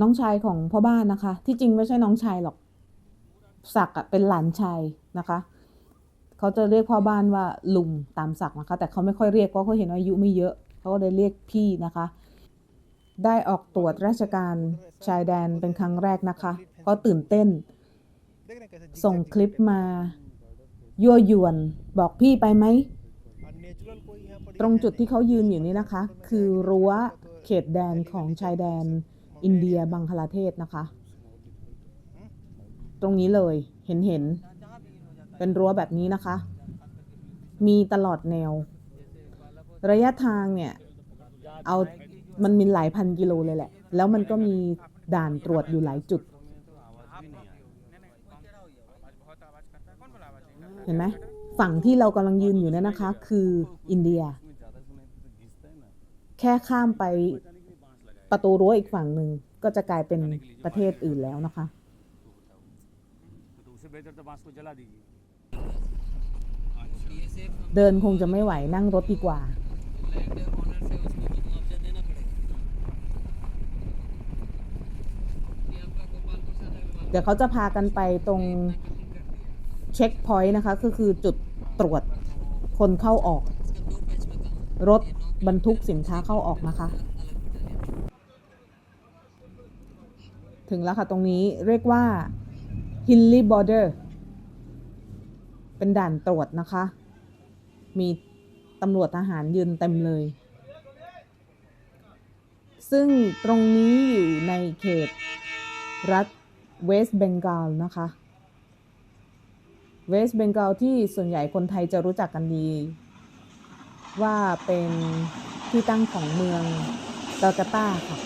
น้องชายของพ่อบ้านนะคะ ที่จริงไม่ใช่น้องชายหรอกศักดิ์อะเป็นหลานชายนะคะเขาจะเรียกพ่อบ้านว่าลุงตามศักดิ์นะคะ แต่เขาไม่ค่อยเรียกเพราะเขาเห็นอายุไม่เยอะเขาก็เลยเรียกพี่นะคะ ได้ออกตรวจราชการชายแดนเป็นครั้งแรกนะคะ ก็ตื่นเต้น ส่งคลิปมายั่วยวนบอกพี่ไปไหมตรงจุดที่เขายืนอยู่นี้นะคะ คือรั้วเขตแดนของชายแดน อินเดียบังคลาเทศนะคะ ตรงนี้เลยเห็นเห็น เป็นรั้วแบบนี้นะคะ มีตลอดแนว ระยะทางเนี่ย เอามันมีหลายพันกิโลเลยแหละ แล้วมันก็มีด่านตรวจอยู่หลายจุด เห็นไหมฝั่งที่เรากำลังยืนอยู่นั่นนะคะ คืออินเดีย แค่ข้ามไป ประตูรั้วอีกฝั่งหนึ่งก็จะกลายเป็นประเทศอื่นแล้วนะคะ เดินคงจะไม่ไหวนั่งรถดีกว่า เดี๋ยวเขาจะพากันไปตรงเช็คพอยต์นะคะ ก็คือจุดตรวจคนเข้าออก รถบรรทุกสินค้าเข้าออกนะคะ ถึงแล้วค่ะตรงนี้เรียกว่า Hilly Border เป็นด่านตรวจนะคะ มีตำรวจทหารยืนเต็มเลย ซึ่งตรงนี้อยู่ในเขตรัฐเวสต์เบงกาลนะคะเวสต์เบงกาลที่ส่วนใหญ่คนไทยจะรู้จักกันดี ว่าเป็นที่ตั้งของเมืองกาลกัตตาค่ะ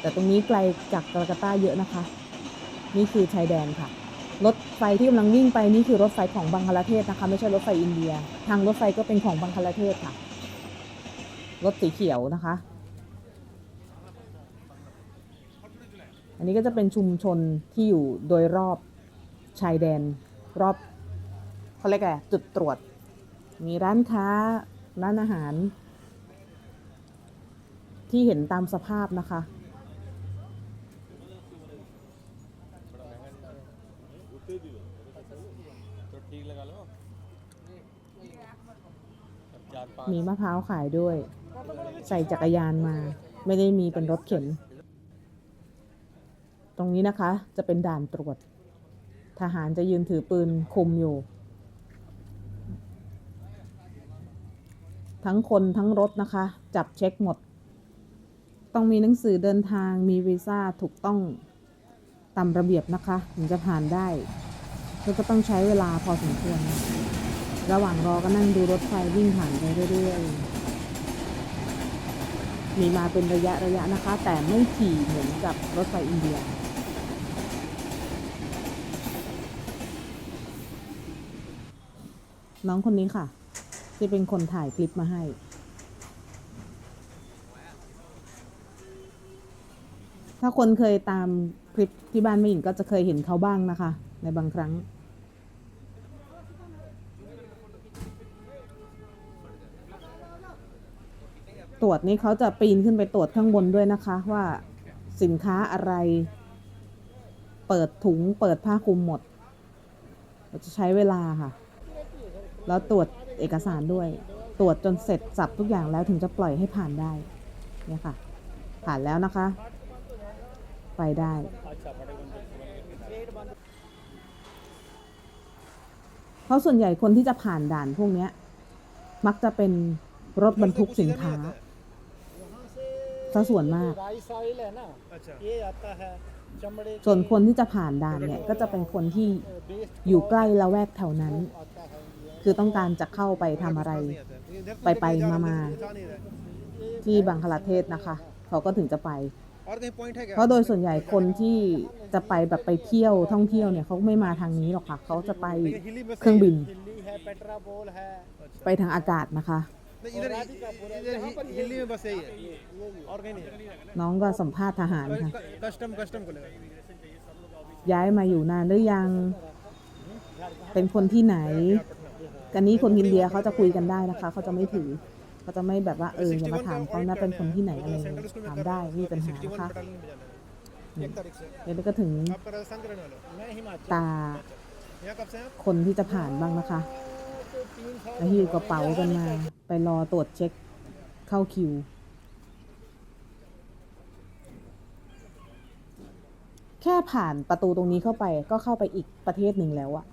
แต่ตรงนี้ไกลจากกาลกัตตาเยอะนะคะ นี่คือชายแดนค่ะ รถไฟที่กำลังวิ่งไปนี่คือรถไฟของบังคลาเทศนะคะ ไม่ใช่รถไฟอินเดีย ทางรถไฟก็เป็นของบังคลาเทศค่ะ รถสีเขียวนะคะ อันนี้ก็จะเป็นชุมชนที่อยู่โดยรอบชายแดนรอบเขาเรียกอะไรจุดตรวจ มีร้านค้าร้านอาหาร ที่เห็นตามสภาพนะคะ มีมะพร้าวขายด้วย ใส่จักรยานมา ไม่ได้มีเป็นรถเข็น ตรงนี้นะคะจะเป็นด่านตรวจ ทหารจะยืนถือปืนคุมอยู่ ทั้งคนทั้งรถนะคะ จับเช็คหมด ต้องมีหนังสือเดินทางมีวีซ่าถูกต้องตามระเบียบนะคะ ถึงจะผ่านได้แล้วก็ต้องใช้เวลาพอสมควร ระหว่างรอก็นั่งดูรถไฟวิ่งผ่านไปเรื่อยๆ มีมาเป็นระยะระยะนะคะ แต่ไม่ถี่เหมือนกับรถไฟอินเดีย น้องคนนี้ค่ะ ที่เป็นคนถ่ายคลิปมาให้ถ้าคนเคยตามคลิปที่บ้านแม่หญิงก็จะเคยเห็นเขาบ้างนะคะ ในบางครั้ง ตรวจนี่เขาจะปีนขึ้นไปตรวจข้างบนด้วยนะคะว่าสินค้าอะไร เปิดถุงเปิดผ้าคลุมหมดเราจะใช้เวลาค่ะ แล้วตรวจเอกสารด้วย ตรวจจนเสร็จสับทุกอย่างแล้วถึงจะปล่อยให้ผ่านได้เนี่ยค่ะ ผ่านแล้วนะคะ ไปได้เพราะส่วนใหญ่คนที่จะผ่านด่านพวกนี้มักจะเป็นรถบรรทุกสินค้า ซะส่วนมาก ส่วนคนที่จะผ่านด่านเนี่ย ก็จะเป็นคนที่อยู่ใกล้ละแวกแถวนั้น คือต้องการจะเข้าไปทำอะไร ไปไปมามาที่บังคลาเทศนะคะ เขาก็ถึงจะไป เพราะโดยส่วนใหญ่คนที่จะไปแบบไปเที่ยวท่องเที่ยวเนี่ยเขาไม่มาทางนี้หรอกค่ะ เขาจะไปเครื่องบิน ไปทางอากาศนะคะ नहीं, इधर इधर हि- हिली में बस यही है और कहीं नहीं है น้องก็สัมภาษณ์ทหารค่ะ कस्टम कस्टम को लेगा ย้ายมาอยู่นานหรือยัง เป็นคนที่ไหน กันนี้คนอินเดียเขาจะคุยกันได้นะคะ เขาจะไม่ถือ เขาจะไม่แบบว่าเอออย่ามาถามเขานะเป็นคนที่ไหนอะไรเลยถามได้ไม่มีปัญหานะคะ एक तारीख से เดี๋ยวนี้ก็ถึง आपका राजस्थान के रहने वाले हो मैं हिमाचल ตา यहाँ कब से हैं आप คนที่จะผ่านบ้างนะคะ तो तीन साल แล้วหิ้วกระเป๋ากันมา ไปรอตรวจเช็คเข้าคิว แค่ผ่านประตูตรงนี้เข้าไปก็เข้าไปอีกประเทศหนึ่งแล้วอะ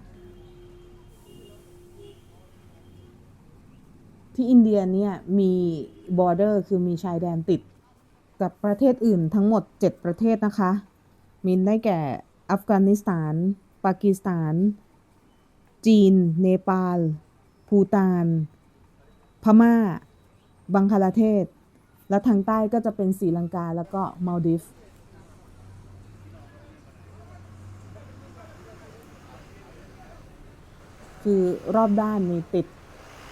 ที่อินเดียเนี่ยมีบอร์เดอร์คือมีชายแดนติด กับประเทศอื่นทั้งหมด 7 ประเทศนะคะมีได้แก่อัฟกานิสถาน ปากีสถาน จีน เนปาล ภูตาน พม่า บังคลาเทศ และทางใต้ก็จะเป็นศรีลังกาแล้วก็มาลดิฟคือรอบด้านมีติด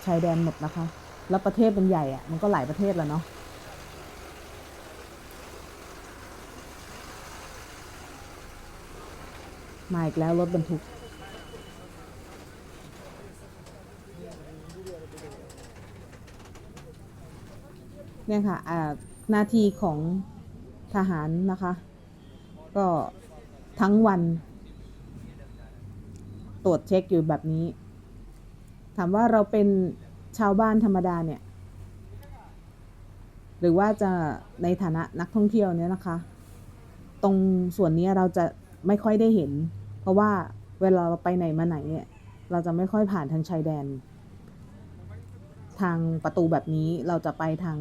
ชายแดนหมดนะคะ แล้วประเทศมันใหญ่อะมันก็หลายประเทศแล้วเนาะมาอีกแล้วรถบรรทุก เนี่ยค่ะหน้าที่ของทหารนะคะ ก็ทั้งวัน ตรวจเช็คอยู่แบบนี้ ถามว่าเราเป็นชาวบ้านธรรมดาเนี่ย หรือว่าจะในฐานะนักท่องเที่ยวเนี่ยนะคะ ตรงส่วนนี้เราจะไม่ค่อยได้เห็น เพราะว่าเวลาเราไปไหนมาไหนเนี่ย เราจะไม่ค่อยผ่านทางชายแดน ทางประตูแบบนี้เราจะไปทาง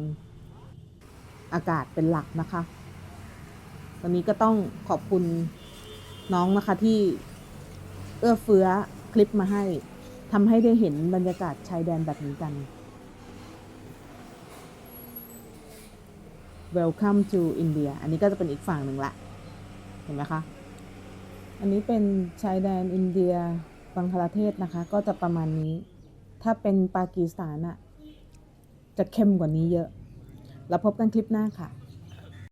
อากาศเป็นหลักนะคะวันนี้ก็ต้องขอบคุณน้องนะคะที่เอื้อเฟื้อคลิปมาให้ทำให้ได้เห็นบรรยากาศชายแดนแบบนี้กัน Welcome to India อันนี้ก็จะเป็นอีกฝั่งหนึ่งละ เห็นไหมคะ อันนี้เป็นชายแดนอินเดียบังคลาเทศนะคะ ก็จะประมาณนี้ ถ้าเป็นปากีสถานอะจะเข้มกว่านี้เยอะ แล้วพบกันคลิปหน้าค่ะ